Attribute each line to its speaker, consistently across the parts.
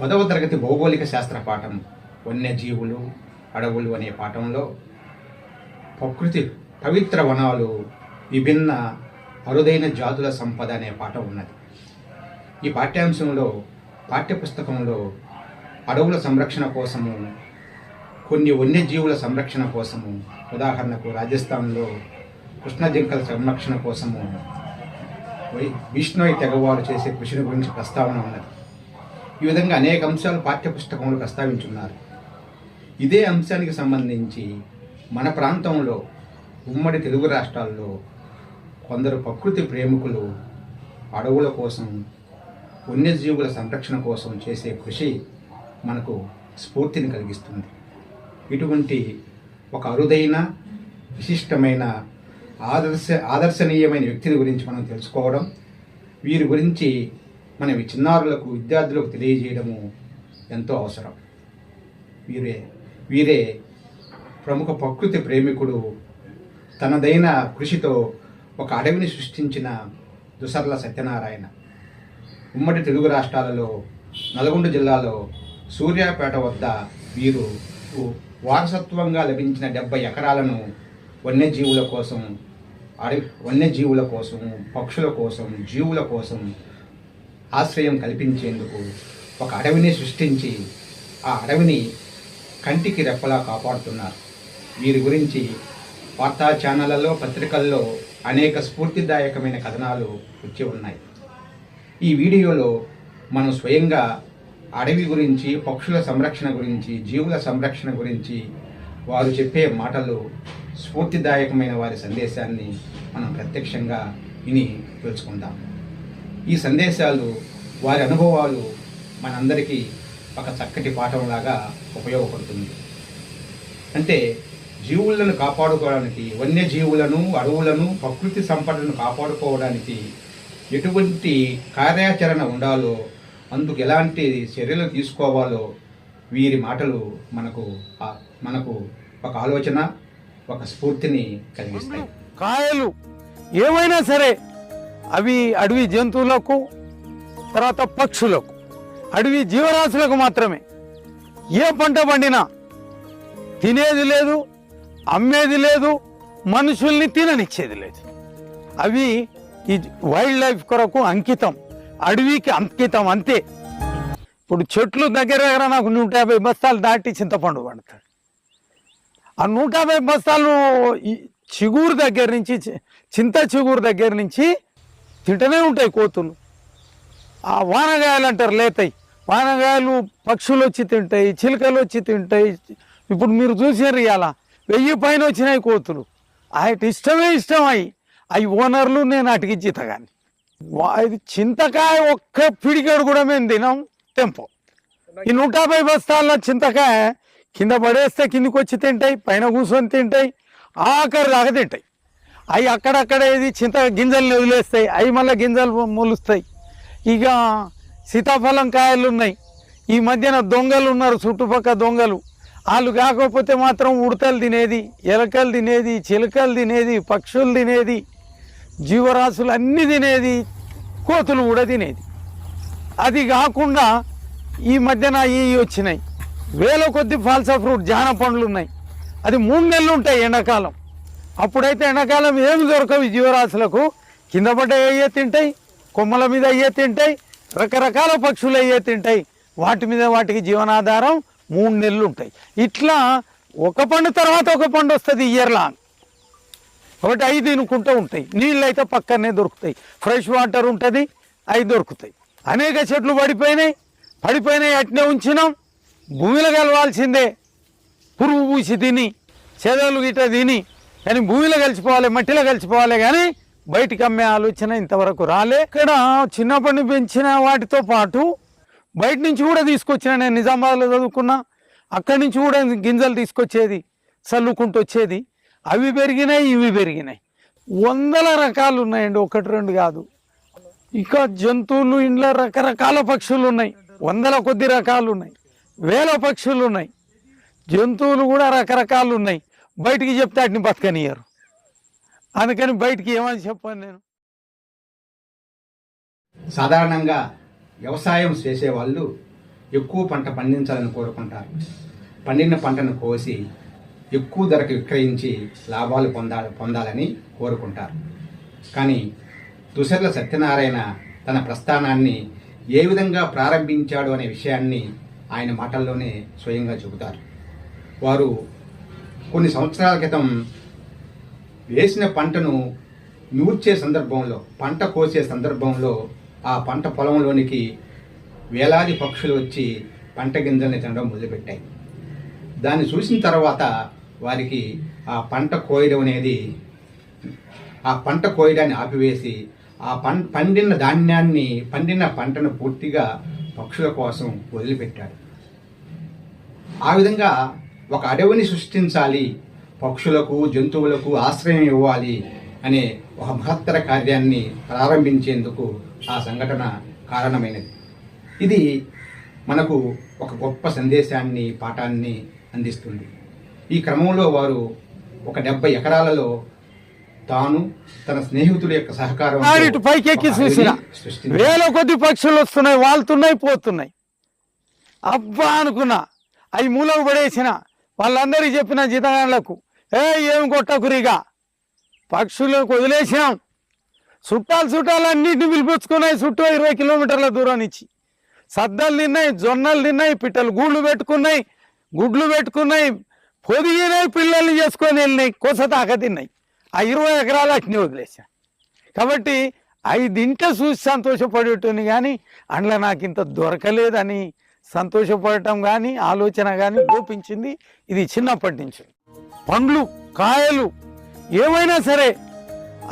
Speaker 1: పదవ తరగతి భౌగోళిక శాస్త్ర పాఠం వన్యజీవులు అడవులు అనే పాఠంలో ప్రకృతి పవిత్ర వనాలు విభిన్న అరుదైన జాతుల సంపద అనే పాఠం ఉన్నది. ఈ పాఠ్యాంశంలో పాఠ్యపుస్తకంలో అడవుల సంరక్షణ కోసము కొన్ని వన్యజీవుల సంరక్షణ కోసము ఉదాహరణకు రాజస్థాన్లో కృష్ణజింకల సంరక్షణ కోసము విష్ణోయ్ తెగవారు చేసే కృషిని గురించి ప్రస్తావన ఉన్నది. ఈ విధంగా అనేక అంశాలు పాఠ్యపుస్తకంలో ప్రస్తావించున్నారు. ఇదే అంశానికి సంబంధించి మన ప్రాంతంలో ఉమ్మడి తెలుగు రాష్ట్రాల్లో కొందరు ప్రకృతి ప్రేమికులు అడవుల కోసం వన్యజీవుల సంరక్షణ కోసం చేసే కృషి మనకు స్ఫూర్తిని కలిగిస్తుంది. ఇటువంటి ఒక అరుదైన విశిష్టమైన ఆదర్శ ఆదర్శనీయమైన వ్యక్తిని గురించి మనం తెలుసుకోవడం వీరి గురించి మనవి చిన్నారులకు విద్యార్థులకు తెలియజేయడము ఎంతో అవసరం. వీరే వీరే ప్రముఖ ప్రకృతి ప్రేమికుడు తనదైన కృషితో ఒక అడవిని సృష్టించిన దుసర్ల సత్యనారాయణ. ఉమ్మడి తెలుగు రాష్ట్రాలలో నల్గొండ జిల్లాలో సూర్యాపేట వద్ద వీరు వారసత్వంగా లభించిన డెబ్బై ఎకరాలను వన్యజీవుల కోసం అడవి వన్యజీవుల కోసం పక్షుల కోసం జీవుల కోసం ఆశ్రయం కల్పించేందుకు ఒక అడవిని సృష్టించి ఆ అడవిని కంటికి రెప్పలా కాపాడుతున్నారు. వీరి గురించి వార్తా ఛానళ్ళలో పత్రికల్లో అనేక స్ఫూర్తిదాయకమైన కథనాలు వచ్చి ఉన్నాయి. ఈ వీడియోలో మనం స్వయంగా అడవి గురించి పక్షుల సంరక్షణ గురించి జీవుల సంరక్షణ గురించి వారు చెప్పే మాటలు స్ఫూర్తిదాయకమైన వారి సందేశాన్ని మనం ప్రత్యక్షంగా విని తెలుసుకుందాం. ఈ సందేశాలు వారి అనుభవాలు మనందరికీ ఒక చక్కటి పాఠంలాగా ఉపయోగపడుతుంది. అంటే జీవులను కాపాడుకోవడానికి వన్యజీవులను అడవులను ప్రకృతి సంపదను కాపాడుకోవడానికి ఎటువంటి కార్యాచరణ ఉండాలో అందుకు ఎలాంటి చర్యలు తీసుకోవాలో వీరి మాటలు మనకు మనకు ఒక ఆలోచన ఒక స్ఫూర్తిని కలిగిస్తాయి.
Speaker 2: కాయలు ఏమైనా సరే అవి అడవి జంతువులకు తర్వాత పక్షులకు అడవి జీవరాశులకు మాత్రమే. ఏ పంట పండినా తినేది లేదు అమ్మేది లేదు మనుషుల్ని తిననిచ్చేది లేదు. అవి ఈ వైల్డ్ లైఫ్ కొరకు అంకితం అడవికి అంకితం అంతే. ఇప్పుడు చెట్లు దగ్గర దగ్గర నాకు నూట యాభై బస్తాలు దాటి చింతపండు పండుతాడు. ఆ నూట యాభై బస్తాలు చిగురు దగ్గర నుంచి చింత చిగురు దగ్గర నుంచి తింటూనే ఉంటాయి కోతులు. ఆ వానగాయలు అంటారు లేతాయి. వానగాయలు పక్షులు వచ్చి తింటాయి చిలుకలు వచ్చి తింటాయి. ఇప్పుడు మీరు చూసారు ఇవాళ వెయ్యి పైన వచ్చినాయి కోతులు. ఆయన ఇష్టమే ఇష్టం అయి అవి ఓనర్లు నేను అటికిచ్చి తగాని ఇది చింతకాయ ఒక్క పిడికాడు కూడా మేము తినాం టెంపో ఈ నూట యాభై బస్తాల చింతకాయ కింద పడేస్తే కిందికి వచ్చి తింటాయి పైన కూర్చొని తింటాయి ఆఖరి దాకా తింటాయి. అవి అక్కడక్కడ ఏది చింత గింజల్ని వదిలేస్తాయి. అవి మళ్ళీ గింజలు మొలుస్తాయి. ఇక సీతాఫలం కాయలు ఉన్నాయి. ఈ మధ్యన దొంగలు ఉన్నారు చుట్టుపక్క దొంగలు. వాళ్ళు కాకపోతే మాత్రం ఉడతలు తినేది ఎలకలు తినేది చిలకలు తినేది పక్షులు తినేది జీవరాశులు అన్నీ తినేది కోతులు కూడా తినేది. అది కాకుండా ఈ మధ్యన ఈ వచ్చినాయి. వేల కొద్ది ఫాల్సా ఫ్రూట్ జాన పండ్లు ఉన్నాయి. అది మూడు నెలలు ఉంటాయి ఎండాకాలం. అప్పుడైతే ఎండాకాలం ఏమి దొరకవు జీవరాశులకు. కింద పడ్డ అయ్యే తింటాయి కొమ్మల మీద అయ్యే తింటాయి రకరకాల పక్షులు అయ్యే తింటాయి. వాటి మీద వాటికి జీవనాధారం మూడు నెలలు ఉంటాయి. ఇట్లా ఒక పండు తర్వాత ఒక పండు వస్తుంది ఇయర్లా. ఒకటి అవి తినుకుంటూ ఉంటాయి. నీళ్ళు అయితే పక్కనే దొరుకుతాయి. ఫ్రెష్ వాటర్ ఉంటుంది అవి దొరుకుతాయి. అనేక చెట్లు పడిపోయినాయి. పడిపోయినాయి అట్నే ఉంచినాం. భూమిలో కలవాల్సిందే. పురుగు పూసి తిని చెదలు గిట్ట తిని కానీ భూమిలో కలిసిపోవాలి మట్టిలో కలిసిపోవాలి కానీ బయటికి అమ్మే ఆలోచన ఇంతవరకు రాలే. ఇక్కడ చిన్నప్పటి పెంచిన వాటితో పాటు బయట నుంచి కూడా తీసుకొచ్చిన నేను నిజామాబాద్లో చదువుకున్నా అక్కడి నుంచి కూడా గింజలు తీసుకొచ్చేది చల్లుకుంటూ వచ్చేది. అవి పెరిగినాయి ఇవి పెరిగినాయి. వందల రకాలు ఉన్నాయండి ఒకటి రెండు కాదు. ఇక జంతువులు ఇంట్లో రకరకాల పక్షులు ఉన్నాయి. వందల కొద్ది రకాలు ఉన్నాయి. వేల పక్షులు ఉన్నాయి. జంతువులు కూడా రకరకాలు ఉన్నాయి. బయటికి చెప్తే వాటిని బతకనియరు అందుకని బయటికి ఏమని చెప్పాను నేను.
Speaker 1: సాధారణంగా వ్యవసాయం చేసేవాళ్ళు ఎక్కువ పంట పండించాలని కోరుకుంటారు. పండిన పంటను కోసి ఎక్కువ ధరకు విక్రయించి లాభాలు పొందాలి పొందాలని కోరుకుంటారు. కానీ తుసర్ల సత్యనారాయణ తన ప్రస్థానాన్ని ఏ విధంగా ప్రారంభించాడు అనే విషయాన్ని ఆయన మాటల్లోనే స్వయంగా చెబుతారు. వారు కొన్ని సంవత్సరాల క్రితం వేసిన పంటను నూర్చే సందర్భంలో పంట కోసే సందర్భంలో ఆ పంట పొలంలోనికి వేలాది పక్షులు వచ్చి పంట గింజల్ని తినడం మొదలుపెట్టాయి. దాన్ని చూసిన తర్వాత వారికి ఆ పంట కోయడం అనేది ఆ పంట కోయడాన్ని ఆపివేసి ఆ పం పండిన ధాన్యాన్ని పండిన పంటను పూర్తిగా పక్షుల కోసం వదిలిపెట్టాడు ఆ విధంగా ఒక అడవిని సృష్టించాలి. పక్షులకు జంతువులకు ఆశ్రయం ఇవ్వాలి అనే ఒక మహత్తర కార్యాన్ని ప్రారంభించేందుకు ఆ సంఘటన కారణమైనది. ఇది మనకు ఒక గొప్ప సందేశాన్ని పాఠాన్ని అందిస్తుంది. ఈ క్రమంలో వారు ఒక డెబ్బై ఎకరాలలో తాను తన స్నేహితుల యొక్క సహకారం
Speaker 2: ఇటు పైకి ఎక్కి చూసిన వేల కొద్ది పక్షులు వస్తున్నాయి వాళ్తున్నాయి పోతున్నాయి. అబ్బా అనుకున్నా అవి మూలకు పడేసిన వాళ్ళందరికీ చెప్పిన జీతగాళ్ళకు ఏ ఏం కొట్టకురిగా పక్షులకు వదిలేసాం చుట్టాలు చుట్టాలు అన్నింటిని పిలిపించుకున్నాయి చుట్టూ ఇరవై కిలోమీటర్ల దూరం నుంచి. సద్దలు తిన్నాయి జొన్నలు తిన్నాయి పిట్టలు గూళ్ళు పెట్టుకున్నాయి గుడ్లు పెట్టుకున్నాయి పొదిగినాయి పిల్లల్ని చేసుకొని వెళ్ళినాయి కొస తాక తిన్నాయి. ఆ ఇరవై ఎకరాలు అట్ని వదిలేసా కాబట్టి ఐదింట చూసి సంతోషపడేటోని కానీ అందులో నాకు ఇంత దొరకలేదని సంతోషపడటం కానీ ఆలోచన కానీ లోపించింది ఇది చిన్నప్పటి నుంచి. పండ్లు కాయలు ఏమైనా సరే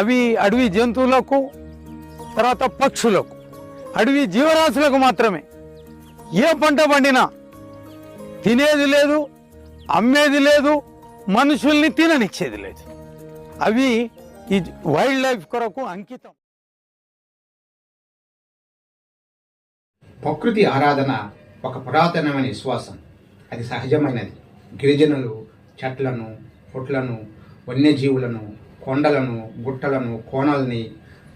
Speaker 2: అవి అడవి జంతువులకు తర్వాత పక్షులకు అడవి జీవరాశులకు మాత్రమే. ఏ పంట పండినా తినేది లేదు అమ్మేది లేదు మనుషుల్ని తిననిచ్చేది లేదు. అవి ఈ వైల్డ్ లైఫ్ కొరకు అంకితం.
Speaker 1: ప్రకృతి ఆరాధన ఒక పురాతనమైన విశ్వాసం. అది సహజమైనది. గిరిజనులు చెట్లను పుట్లను వన్యజీవులను కొండలను గుట్టలను కోణాలని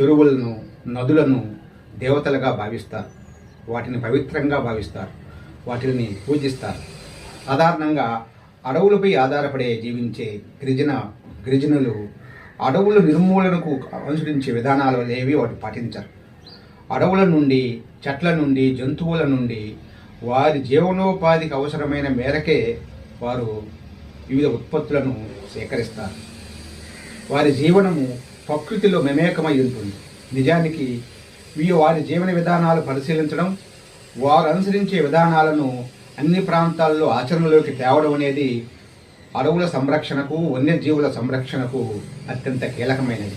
Speaker 1: చెరువులను నదులను దేవతలుగా భావిస్తారు. వాటిని పవిత్రంగా భావిస్తారు. వాటిని పూజిస్తారు. సాధారణంగా అడవులపై ఆధారపడే జీవించే గిరిజన గిరిజనులు అడవుల నిర్మూలనకు అనుసరించే విధానాలు లేవి వాటి పాటించరు. అడవుల నుండి చెట్ల నుండి జంతువుల నుండి వారి జీవనోపాధికి అవసరమైన మేరకే వారు వివిధ ఉత్పత్తులను సేకరిస్తారు. వారి జీవనము ప్రకృతిలో మమేకమై ఉంటుంది. నిజానికి వీరు వారి జీవన విధానాలు పరిశీలించడం వారు అనుసరించే విధానాలను అన్ని ప్రాంతాల్లో ఆచరణలోకి తేవడం అనేది అడవుల సంరక్షణకు వన్యజీవుల సంరక్షణకు అత్యంత కీలకమైనది.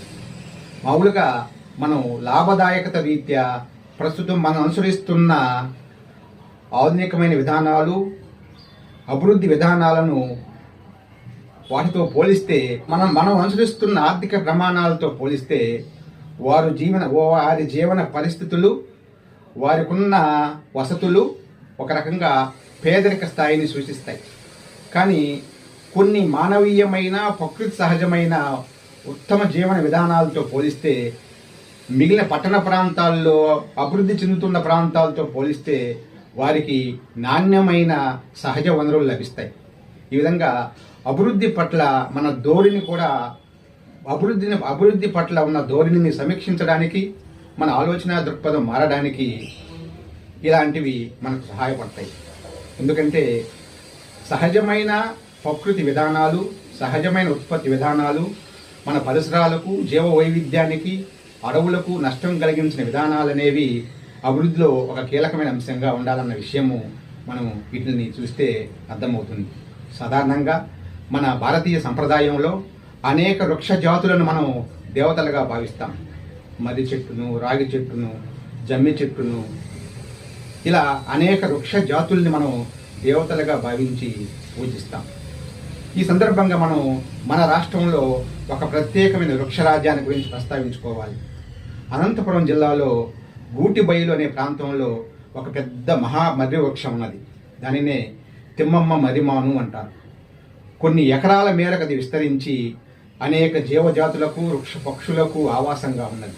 Speaker 1: మామూలుగా మనం లాభదాయకత రీత్యా ప్రస్తుతం మనం అనుసరిస్తున్న ఆధునికమైన విధానాలు అభివృద్ధి విధానాలను వాటితో పోలిస్తే మనం మనం అనుసరిస్తున్న ఆర్థిక ప్రమాణాలతో పోలిస్తే వారు జీవన వారి జీవన పరిస్థితులు వారికున్న వసతులు ఒక రకంగా పేదరిక స్థాయిని సూచిస్తాయి. కానీ కొన్ని మానవీయమైన ప్రకృతి సహజమైన ఉత్తమ జీవన విధానాలతో పోలిస్తే మిగిలిన పట్టణ ప్రాంతాల్లో అభివృద్ధి చెందుతున్న ప్రాంతాలతో పోలిస్తే వారికి నాణ్యమైన సహజ వనరులు లభిస్తాయి. ఈ విధంగా అభివృద్ధి పట్ల మన ధోరణి కూడా అభివృద్ధిని అభివృద్ధి పట్ల ఉన్న ధోరణిని సమీక్షించడానికి మన ఆలోచన దృక్పథం మారడానికి ఇలాంటివి మనకు సహాయపడతాయి. ఎందుకంటే సహజమైన ప్రకృతి విధానాలు సహజమైన ఉత్పత్తి విధానాలు మన పరిసరాలకు జీవ వైవిధ్యానికి అడవులకు నష్టం కలిగించిన విధానాలు అనేవి అభివృద్ధిలో ఒక కీలకమైన అంశంగా ఉండాలన్న విషయము మనం వీటిని చూస్తే అర్థమవుతుంది. సాధారణంగా మన భారతీయ సంప్రదాయంలో అనేక వృక్ష జాతులను మనం దేవతలుగా భావిస్తాం. మర్రి చెట్టును రాగి చెట్టును జమ్మి చెట్టును ఇలా అనేక వృక్ష జాతుల్ని మనం దేవతలుగా భావించి పూజిస్తాం. ఈ సందర్భంగా మనం మన రాష్ట్రంలో ఒక ప్రత్యేకమైన వృక్షరాజ్యాన్ని గురించి ప్రస్తావించుకోవాలి. అనంతపురం జిల్లాలో గూటిబయలు అనే ప్రాంతంలో ఒక పెద్ద మహా మర్రి వృక్షం ఉన్నది. దానినే తిమ్మమ్మ మరిమాను అంటారు. కొన్ని ఎకరాల మేరకు అది విస్తరించి అనేక జీవజాతులకు వృక్ష పక్షులకు ఆవాసంగా ఉన్నది.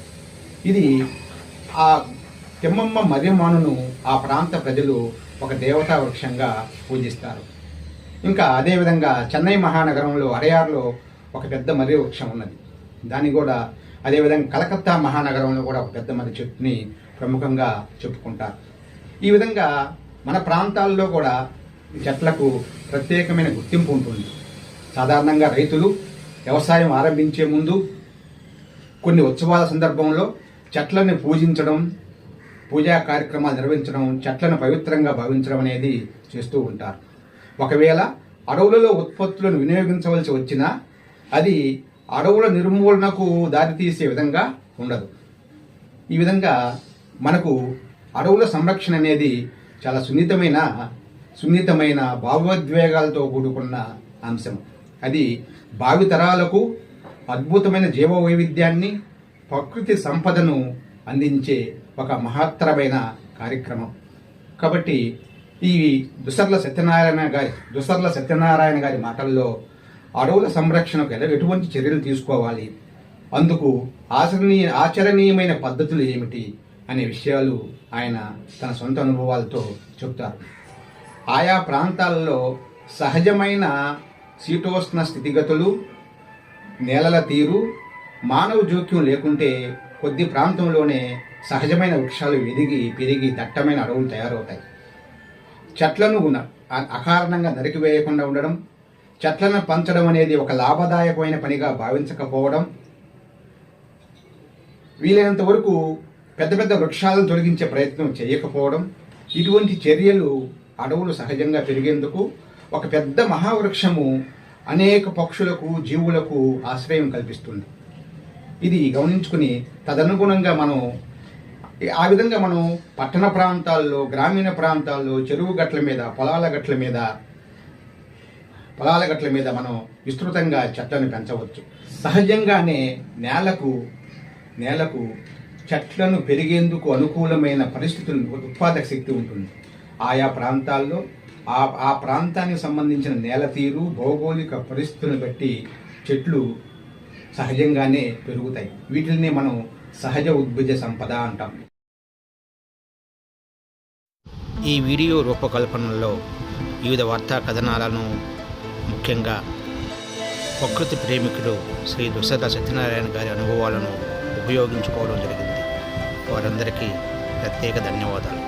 Speaker 1: ఇది ఆ తిమ్మమ్మ మర్రిమానును ఆ ప్రాంత ప్రజలు ఒక దేవతా వృక్షంగా పూజిస్తారు. ఇంకా అదేవిధంగా చెన్నై మహానగరంలో అరయార్లో ఒక పెద్ద మర్రి వృక్షం ఉన్నది. దాన్ని కూడా అదేవిధంగా కలకత్తా మహానగరంలో కూడా ఒక పెద్ద మర్రి చెట్టుని ప్రముఖంగా చెప్పుకుంటారు. ఈ విధంగా మన ప్రాంతాల్లో కూడా చెట్లకు ప్రత్యేకమైన గుర్తింపు ఉంటుంది. సాధారణంగా రైతులు వ్యవసాయం ఆరంభించే ముందు కొన్ని ఉత్సవాల సందర్భంలో చెట్లను పూజించడం పూజా కార్యక్రమాలు నిర్వహించడం చెట్లను పవిత్రంగా భావించడం అనేది చేస్తూ ఉంటారు. ఒకవేళ అడవులలో ఉత్పత్తులను వినియోగించవలసి వచ్చినా అది అడవుల నిర్మూలనకు దారితీసే విధంగా ఉండదు. ఈ విధంగా మనకు అడవుల సంరక్షణ అనేది చాలా సున్నితమైన సున్నితమైన భావోద్వేగాలతో కూడుకున్న అంశం. అది భావితరాలకు అద్భుతమైన జీవ వైవిధ్యాన్ని ప్రకృతి సంపదను అందించే ఒక మహత్తరమైన కార్యక్రమం. కాబట్టి ఈ దుసర్ల సత్యనారాయణ గారి దుసర్ల సత్యనారాయణ గారి మాటల్లో అడవుల సంరక్షణకు ఎలా ఎటువంటి చర్యలు తీసుకోవాలి? అందుకు ఆచరణీయ ఆచరణీయమైన పద్ధతులు ఏమిటి? అనే విషయాలు ఆయన తన సొంత అనుభవాలతో చెప్తారు. ఆయా ప్రాంతాలలో సహజమైన శీతోష్ణ స్థితిగతులు నేలల తీరు మానవ జోక్యం లేకుంటే కొద్ది ప్రాంతంలోనే సహజమైన వృక్షాలు ఎదిగి పెరిగి దట్టమైన అడవులు తయారవుతాయి. చెట్లను ఉన్న- అకారణంగా నరికివేయకుండా ఉండడం చెట్లను పంచడం అనేది ఒక లాభదాయకమైన పనిగా భావించకపోవడం వీలైనంత వరకు పెద్ద పెద్ద వృక్షాలను తొలగించే ప్రయత్నం చేయకపోవడం ఇటువంటి చర్యలు అడవులు సహజంగా పెరిగేందుకు ఒక పెద్ద మహావృక్షము అనేక పక్షులకు జీవులకు ఆశ్రయం కల్పిస్తుంది. ఇది గమనించుకుని తదనుగుణంగా మనం ఆ విధంగా మనం పట్టణ ప్రాంతాల్లో గ్రామీణ ప్రాంతాల్లో చెరువు గట్ల మీద పొలాల గట్ల మీద పొలాల గట్ల మీద మనం విస్తృతంగా చెట్లను పెంచవచ్చు. సహజంగానే నేలకు నేలకు చెట్లను పెరిగేందుకు అనుకూలమైన పరిస్థితులు ఉత్పాదక శక్తి ఉంటుంది. ఆయా ప్రాంతాల్లో ఆ ఆ ప్రాంతానికి సంబంధించిన నేల తీరు భౌగోళిక పరిస్థితులను బట్టి చెట్లు సహజంగానే పెరుగుతాయి. వీటిని మనం సహజ ఉద్భిజ సంపద అంటాం.
Speaker 3: ఈ వీడియో రూపకల్పనలో వివిధ వార్తా కథనాలను ముఖ్యంగా ప్రకృతి ప్రేమికులు శ్రీ దుసద సత్యనారాయణ గారి అనుభవాలను ఉపయోగించుకోవడం జరిగింది. వారందరికీ ప్రత్యేక ధన్యవాదాలు.